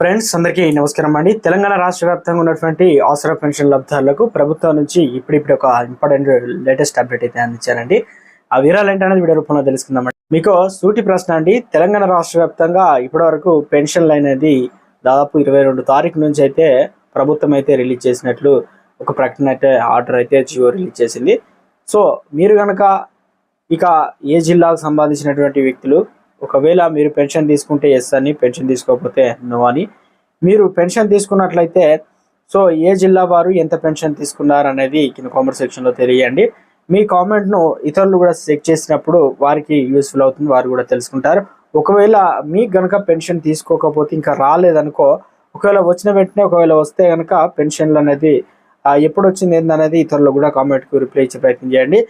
Friends అందరికీ నమస్కారం అండి. తెలంగాణ రాష్ట్ర వ్యాప్తంగా ఉన్నటువంటి అవసర పెన్షన్ లబ్ధారులకు ప్రభుత్వం నుంచి ఇప్పుడిప్పుడు ఒక ఇంపార్టెంట్ లేటెస్ట్ అప్డేట్ అయితే అందించారండి. ఆ వివరాలు ఏంటనేది వీడియో రూపంలో తెలుసుకుందామండి. మీకు సూటి ప్రశ్న అండి. తెలంగాణ రాష్ట్ర వ్యాప్తంగా ఇప్పటివరకు పెన్షన్లు అనేది దాదాపు ఇరవై రెండు తారీఖు నుంచి అయితే ప్రభుత్వం అయితే రిలీజ్ చేసినట్లు ఒక ప్రకటన అయితే ఆర్డర్ అయితే జియో రిలీజ్ చేసింది. సో మీరు కనుక ఇక ఏ జిల్లాకు సంబంధించినటువంటి వ్యక్తులు ఒకవేళ మీరు పెన్షన్ తీసుకుంటే ఎస్ అని పెన్షన్ తీసుకోకపోతే నో అని. మీరు పెన్షన్ తీసుకున్నట్లయితే సో ఏ జిల్లా వారు ఎంత పెన్షన్ తీసుకున్నారు అనేది కింద కామెంట్ సెక్షన్లో తెలియండి. మీ కామెంట్ను ఇతరులు కూడా చెక్ చేసినప్పుడు వారికి యూస్ఫుల్ అవుతుంది వారు కూడా తెలుసుకుంటారు. ఒకవేళ మీకు గనక పెన్షన్ తీసుకోకపోతే ఇంకా రాలేదనుకో ఒకవేళ వచ్చిన వెంటనే ఒకవేళ వస్తే కనుక పెన్షన్లు అనేది ఎప్పుడు వచ్చింది ఏందనేది ఇతరులు కూడా కామెంట్కు రిప్లై ఇచ్చే ప్రయత్నం చేయండి.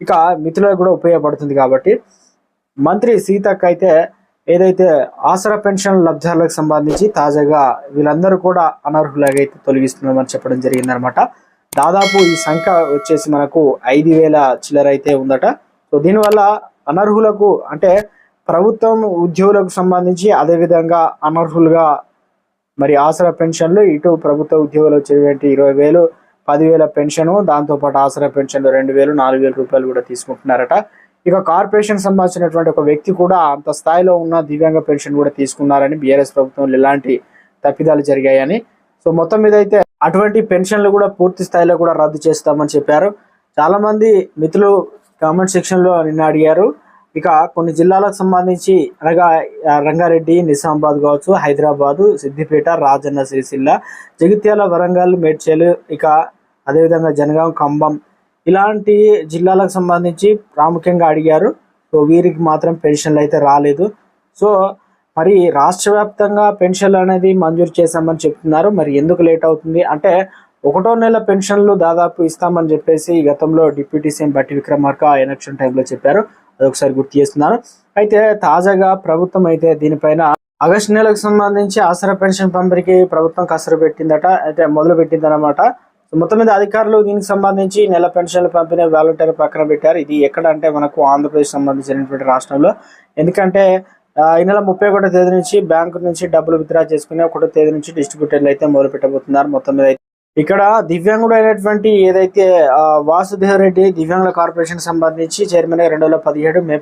ఇక మిత్రులకు కూడా ఉపయోగపడుతుంది కాబట్టి మంత్రి సీతక్క అయితే ఏదైతే ఆసరా పెన్షన్ లబ్ధాలకు సంబంధించి తాజాగా వీళ్ళందరూ కూడా అనర్హులగైతే తొలగిస్తున్నామని చెప్పడం జరిగిందనమాట దాదాపు ఈ సంఖ్య వచ్చేసి మనకు ఐదు వేల చిల్లర అయితే ఉందట. సో దీనివల్ల అనర్హులకు అంటే ప్రభుత్వం ఉద్యోగులకు సంబంధించి అదేవిధంగా అనర్హులుగా మరి ఆసరా పెన్షన్లు ఇటు ప్రభుత్వ ఉద్యోగులు వచ్చేటువంటి ఇరవై వేలు పదివేల పెన్షను దాంతోపాటు ఆసరా పెన్షన్లు రెండు వేలు నాలుగు వేల రూపాయలు కూడా తీసుకుంటున్నారట. ఇక కార్పొరేషన్ సంబంధించినటువంటి ఒక వ్యక్తి కూడా అంత స్థాయిలో ఉన్న దివ్యాంగ పెన్షన్ కూడా తీసుకున్నారని బీఆర్ఎస్ ప్రభుత్వంలో ఇలాంటి తప్పిదాలు జరిగాయని. సో మొత్తం మీద అయితే అటువంటి పెన్షన్లు కూడా పూర్తి స్థాయిలో కూడా రద్దు చేస్తామని చెప్పారు. చాలా మంది మిత్రులు కామెంట్ సెక్షన్లో నిన్న అడిగారు. ఇక కొన్ని జిల్లాలకు సంబంధించి అనగా రంగారెడ్డి నిజామాబాద్ కావచ్చు హైదరాబాదు సిద్దిపేట రాజన్న సిరిసిల్ల జగిత్యాల వరంగల్ మేడ్చేలు ఇక అదేవిధంగా జనగాం ఖమ్మం ఇలాంటి జిల్లాలకు సంబంధించి ప్రాముఖ్యంగా అడిగారు. సో వీరికి మాత్రం పెన్షన్లు అయితే రాలేదు. సో మరి రాష్ట్ర వ్యాప్తంగా పెన్షన్లు అనేది మంజూరు చేశామని చెప్తున్నారు. మరి ఎందుకు లేట్ అవుతుంది? అంటే ఒకటో నెల పెన్షన్లు దాదాపు ఇస్తామని చెప్పేసి గతంలో డిప్యూటీ సీఎం బట్టి విక్రమార్క ఎలక్షన్ టైంలో చెప్పారు. అది ఒకసారి గుర్తు చేస్తున్నారు అయితే తాజాగా ప్రభుత్వం అయితే దీనిపైన ఆగస్టు నెలకు సంబంధించి ఆసరా పెన్షన్ పంపిణీకి ప్రభుత్వం కసరు పెట్టిందట అయితే మొదలు పెట్టిందనమాట సో మొత్తం మీద అధికారులు దీనికి సంబంధించి నెల పెన్షన్లు పంపిణీ వాలంటీర్ పక్కన పెట్టారు. ఇది ఎక్కడ అంటే మనకు ఆంధ్రప్రదేశ్ సంబంధించినటువంటి రాష్ట్రంలో. ఎందుకంటే ఆ, ఈ నెల ముప్పై ఒకటో తేదీ నుంచి బ్యాంకు నుంచి డబ్బులు విత్డ్రా చేసుకుని ఒకటో తేదీ నుంచి డిస్ట్రిబ్యూటర్లు అయితే మొదలు పెట్టబోతున్నారు మొత్తం మీద అయితే ఇక్కడ దివ్యాంగుడు అయినటువంటి ఏదైతే ఆ, వాసుదేవ్ రెడ్డి దివ్యాంగుల కార్పొరేషన్ సంబంధించి చైర్మన్గా రెండు వేల పదిహేడు మే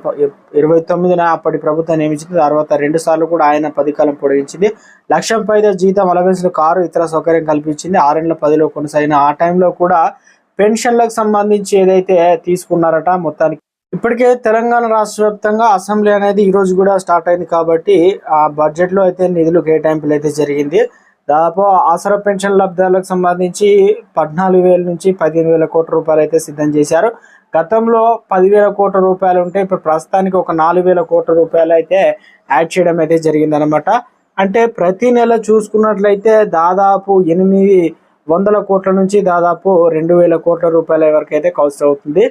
ఇరవై తొమ్మిదిన అప్పటి ప్రభుత్వం నియమించింది. తర్వాత రెండు సార్లు కూడా ఆయన పది కాలం పొడిగించింది. లక్షం పైగా జీతం అలవెన్స్లు కారు ఇతర సౌకర్యం కల్పించింది. ఆరేళ్ళ పదిలో కొనసాగిన ఆ టైంలో కూడా పెన్షన్లకు సంబంధించి ఏదైతే తీసుకున్నారట మొత్తానికి ఇప్పటికే తెలంగాణ రాష్ట్ర వ్యాప్తంగా అసెంబ్లీ అనేది ఈ రోజు కూడా స్టార్ట్ అయింది. కాబట్టి ఆ బడ్జెట్లో అయితే నిధులు కేటాయింపులు అయితే జరిగింది. దాదాపు ఆసరా పెన్షన్ లబ్ధాలకు సంబంధించి పద్నాలుగు వేల నుంచి పదిహేను వేల కోట్ల రూపాయలు అయితే సిద్ధం చేశారు. గతంలో పదివేల కోట్ల రూపాయలు ఉంటే ఇప్పుడు ప్రస్తుతానికి ఒక నాలుగు వేల కోట్ల రూపాయలు అయితే యాడ్ చేయడం అయితే జరిగిందనమాట అంటే ప్రతి నెల చూసుకున్నట్లయితే దాదాపు ఎనిమిది వందల కోట్ల నుంచి దాదాపు రెండు వేల కోట్ల రూపాయల వరకు అయితే ఖర్చు అవుతుంది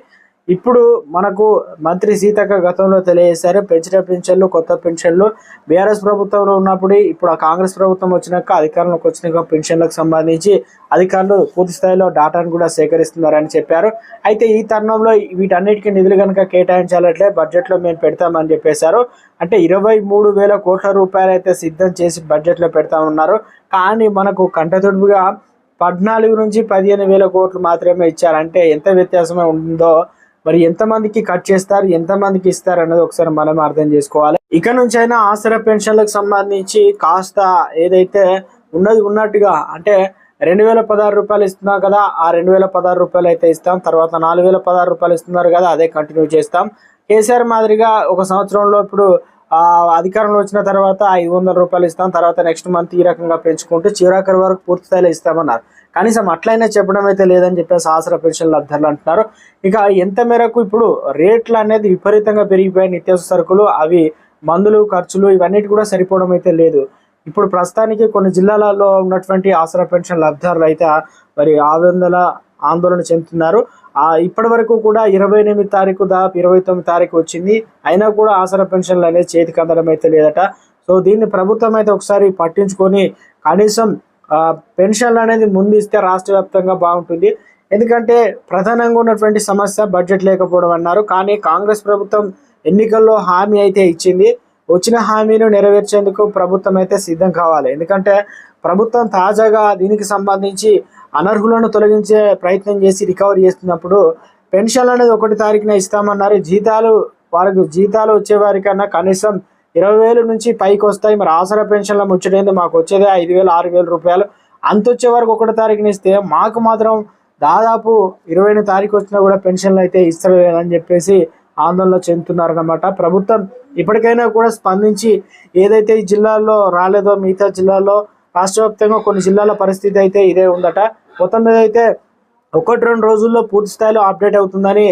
ఇప్పుడు మనకు మంత్రి సీతక్క గతంలో తెలియజేశారు పెంచిన పెన్షన్లు కొత్త పెన్షన్లు బీఆర్ఎస్ ప్రభుత్వంలో ఉన్నప్పుడు ఇప్పుడు ఆ కాంగ్రెస్ ప్రభుత్వం వచ్చినాక అధికారంలోకి వచ్చినాక పెన్షన్లకు సంబంధించి అధికారులు పూర్తి స్థాయిలో డాటాను కూడా సేకరిస్తున్నారని చెప్పారు. అయితే ఈ తరుణంలో వీటన్నిటికీ నిధులు కనుక కేటాయించాలంటే బడ్జెట్లో మేము పెడతామని చెప్పేశారు. అంటే ఇరవై మూడు వేల కోట్ల రూపాయలు అయితే సిద్ధం చేసి బడ్జెట్లో పెడతామన్నారు కానీ మనకు కంటతుడుపుగా పద్నాలుగు నుంచి పదిహేను వేల కోట్లు మాత్రమే ఇచ్చారు. అంటే ఎంత వ్యత్యాసమే ఉందో మరి ఎంతమందికి కట్ చేస్తారు ఎంతమందికి ఇస్తారు అన్నది ఒకసారి మనం అర్థం చేసుకోవాలి. ఇక నుంచి అయినా ఆసరా పెన్షన్లకు సంబంధించి కాస్త ఏదైతే ఉన్నది ఉన్నట్టుగా అంటే రెండు వేల పదహారు రూపాయలు ఇస్తున్నారు కదా ఆ రెండు వేల పదహారు రూపాయలు అయితే ఇస్తాం తర్వాత నాలుగు వేల పదహారు రూపాయలు ఇస్తున్నారు కదా అదే కంటిన్యూ చేస్తాం. కేసీఆర్ మాదిరిగా ఒక సంవత్సరంలో ఇప్పుడు అధికారంలో వచ్చిన తర్వాత ఐదు వందల రూపాయలు ఇస్తాం తర్వాత నెక్స్ట్ మంత్ ఈ రకంగా పెంచుకుంటూ చివరాఖరి వరకు పూర్తి స్థాయిలో ఇస్తామన్నారు. కనీసం అట్లయినా చెప్పడం అయితే లేదని చెప్పేసి ఆసరా పెన్షన్ లబ్ధారులు అంటున్నారు. ఇక ఎంత మేరకు ఇప్పుడు రేట్లు అనేది విపరీతంగా పెరిగిపోయాయి నిత్యావసర సరుకులు అవి మందులు ఖర్చులు ఇవన్నిటి కూడా సరిపోవడం అయితే లేదు. ఇప్పుడు ప్రస్తుతానికి కొన్ని జిల్లాలలో ఉన్నటువంటి ఆసరా పెన్షన్ లబ్ధారులు అయితే మరి ఆవేదన ఆందోళన చెందుతున్నారు. ఆ ఇప్పటి వరకు కూడా ఇరవై ఎనిమిది తారీఖు దాదాపు ఇరవై తొమ్మిది తారీఖు వచ్చింది. అయినా కూడా ఆసరా పెన్షన్లు అనేది చేతికి అందడం అయితే లేదట. సో దీన్ని ప్రభుత్వం అయితే ఒకసారి పట్టించుకొని కనీసం పెన్షన్లు అనేది ముందు ఇస్తే రాష్ట్ర వ్యాప్తంగా బాగుంటుంది. ఎందుకంటే ప్రధానంగా ఉన్నటువంటి సమస్య బడ్జెట్ లేకపోవడం అన్నారు. కానీ కాంగ్రెస్ ప్రభుత్వం ఎన్నికల్లో హామీ అయితే ఇచ్చింది. వచ్చిన హామీను నెరవేర్చేందుకు ప్రభుత్వం అయితే సిద్ధం కావాలి. ఎందుకంటే ప్రభుత్వం తాజాగా దీనికి సంబంధించి అనర్హులను తొలగించే ప్రయత్నం చేసి రికవరీ చేస్తున్నప్పుడు పెన్షన్లు అనేది ఒకటి తారీఖున ఇస్తామన్నారు. జీతాలు వారికి జీతాలు వచ్చే వారికన్నా కనీసం ఇరవై వేలు నుంచి పైకి వస్తాయి. మరి ఆసరా పెన్షన్ల ముచ్చటైంది? మాకు వచ్చేదే ఐదు వేలు ఆరు వేల రూపాయలు. అంత వచ్చే వరకు ఒకటో తారీఖున ఇస్తే మాకు మాత్రం దాదాపు ఇరవై తారీఖు వచ్చినా కూడా పెన్షన్లు అయితే ఇస్తలేదని చెప్పేసి ఆందోళన చెందుతున్నారనమాట ప్రభుత్వం ఇప్పటికైనా కూడా స్పందించి ఏదైతే ఈ జిల్లాల్లో రాలేదో మిగతా జిల్లాల్లో రాష్ట్ర వ్యాప్తంగా కొన్ని జిల్లాల పరిస్థితి అయితే ఇదే ఉందట. మొత్తం మీద అయితే ఒకటి రెండు రోజుల్లో పూర్తి స్థాయిలో అప్డేట్ అవుతుందని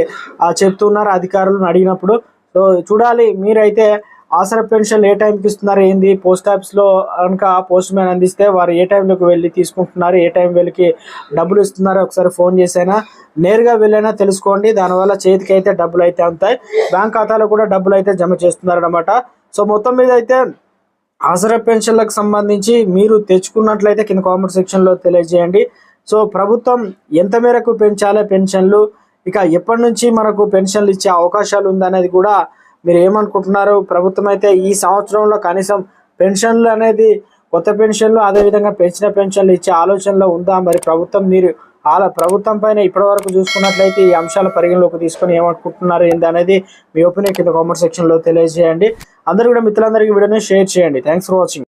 చెప్తున్నారు అధికారులను అడిగినప్పుడు. సో చూడాలి. మీరైతే ఆసర పెన్షన్ ఏ టైంకి ఇస్తున్నారు ఏంది? పోస్ట్ ఆఫీస్లో కనుక పోస్ట్ మ్యాన్ అందిస్తే వారు ఏ టైంలోకి వెళ్ళి తీసుకుంటున్నారు ఏ టైం వెళ్ళి డబ్బులు ఇస్తున్నారో ఒకసారి ఫోన్ చేసైనా నేరుగా వెళ్ళైనా తెలుసుకోండి. దానివల్ల చేతికి అయితే డబ్బులు అయితే అంతాయి. బ్యాంక్ ఖాతాలో కూడా డబ్బులు అయితే జమ చేస్తున్నారనమాట సో మొత్తం మీద అయితే ఆసరా పెన్షన్లకు సంబంధించి మీరు తెచ్చుకున్నట్లయితే కింద కామెంట్ సెక్షన్లో తెలియజేయండి. సో ప్రభుత్వం ఎంత మేరకు పెంచాలి పెన్షన్లు? ఇక ఎప్పటి నుంచి మనకు పెన్షన్లు ఇచ్చే అవకాశాలు ఉందనేది కూడా మీరు ఏమనుకుంటున్నారు ప్రభుత్వం అయితే ఈ సంవత్సరంలో కనీసం పెన్షన్లు అనేది కొత్త పెన్షన్లు అదేవిధంగా పెంచిన పెన్షన్లు ఇచ్చే ఆలోచనలో ఉందా? మరి ప్రభుత్వం మీరు అలా ప్రభుత్వం పైన ఇప్పటివరకు చూసుకున్నట్లయితే ఈ అంశాల పరిగణలోకి తీసుకొని ఏమనుకుంటున్నారు ఏంటి అనేది మీ ఒపీనియన్ కింద కామెంట్ సెక్షన్లో తెలియజేయండి. అందరూ కూడా మిత్రులందరికీ వీడియోని షేర్ చేయండి. Thanks for watching.